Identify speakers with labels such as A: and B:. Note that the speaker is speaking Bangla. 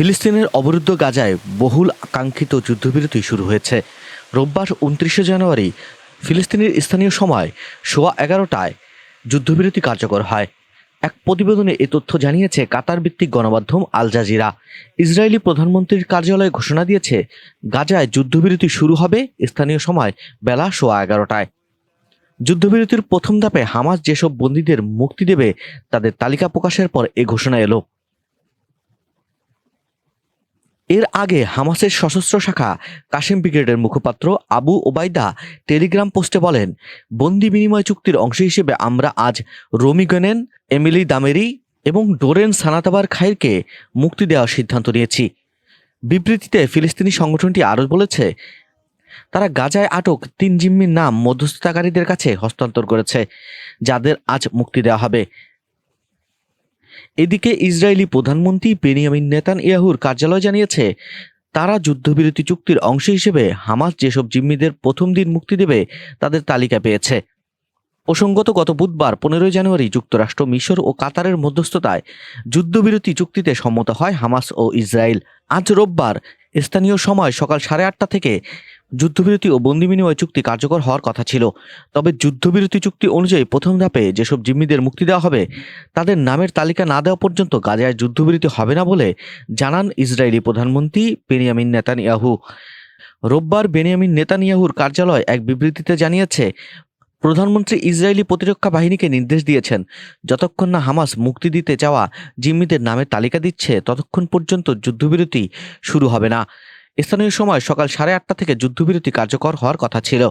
A: ফিলিস্তিনের অবরুদ্ধ গাজায় বহুল আকাঙ্ক্ষিত যুদ্ধবিরতি শুরু হয়েছে রোববার উনত্রিশে জানুয়ারি ফিলিস্তিনের স্থানীয় সময় সোয়া এগারোটায় যুদ্ধবিরতি কার্যকর হয় এক প্রতিবেদনে এ তথ্য জানিয়েছে কাতার ভিত্তিক গণমাধ্যম আল জাজিরা ইসরায়েলি প্রধানমন্ত্রীর কার্যালয় ঘোষণা দিয়েছে গাজায় যুদ্ধবিরতি শুরু হবে স্থানীয় সময় বেলা সোয়া এগারোটায় যুদ্ধবিরতির প্রথম ধাপে হামাস যেসব বন্দীদের মুক্তি দেবে তাদের তালিকা প্রকাশের পর এ ঘোষণা এলো এর আগে হামাসের সশস্ত্র শাখা কাশিম ব্রিগেডের মুখপাত্র আবু ওবায়দা টেলিগ্রাম পোস্টে বলেন বন্দি বিনিময় চুক্তির অংশ হিসেবে আমরা আজ রোমি গনেন এমিলি দামেরি এবং ডোরেন সানাতাবার খাইরকে মুক্তি দেওয়ার সিদ্ধান্ত নিয়েছি বিবৃতিতে ফিলিস্তিনি সংগঠনটি আরও বলেছে তারা গাজায় আটক তিন জিম্মির নাম মধ্যস্থতাকারীদের কাছে হস্তান্তর করেছে যাদের আজ মুক্তি দেওয়া হবে এদিকে ইসরায়েলি প্রধানমন্ত্রী বেনিয়ামিন নেতান ইয়াহুর কার্যালয় জানিয়েছে তারা যুদ্ধবিরতি চুক্তির অংশ হিসেবে হামাস যেসব জিম্মিদের প্রথম দিন মুক্তি দেবে তাদের তালিকা পেয়েছে প্রসঙ্গত গত বুধবার পনেরোই জানুয়ারি যুক্তরাষ্ট্র মিশর ও কাতারের মধ্যস্থতায় যুদ্ধবিরতি চুক্তিতে সম্মত হয় হামাস ও ইসরায়েল আজ রোববার স্থানীয় সময় সকাল সাড়ে আটটা থেকে যুদ্ধবিরতি ও বন্দি বিনিময় চুক্তি কার্যকর হওয়ার কথা ছিল তবে যুদ্ধবিরতি চুক্তি অনুযায়ী প্রথম ধাপে যেসব জিম্মিদের মুক্তি দেওয়া হবে তাদের নামের তালিকা না দেওয়া পর্যন্ত গাজায় যুদ্ধবিরতি হবে না বলে জানান ইসরায়েলি প্রধানমন্ত্রী বেনিয়ামিন নেতানিয়াহু রোববার বেনিয়ামিন নেতানিয়াহুর কার্যালয় এক বিবৃতিতে জানিয়েছে প্রধানমন্ত্রী ইসরায়েলি প্রতিরক্ষা বাহিনীকে নির্দেশ দিয়েছেন যতক্ষণ না হামাস মুক্তি দিতে চাওয়া জিম্মিদের নামের তালিকা দিচ্ছে ততক্ষণ পর্যন্ত যুদ্ধবিরতি শুরু হবে না স্থানীয় সময় সকাল সাড়ে আটটা থেকে যুদ্ধবিরতি কার্যকর হওয়ার কথা ছিল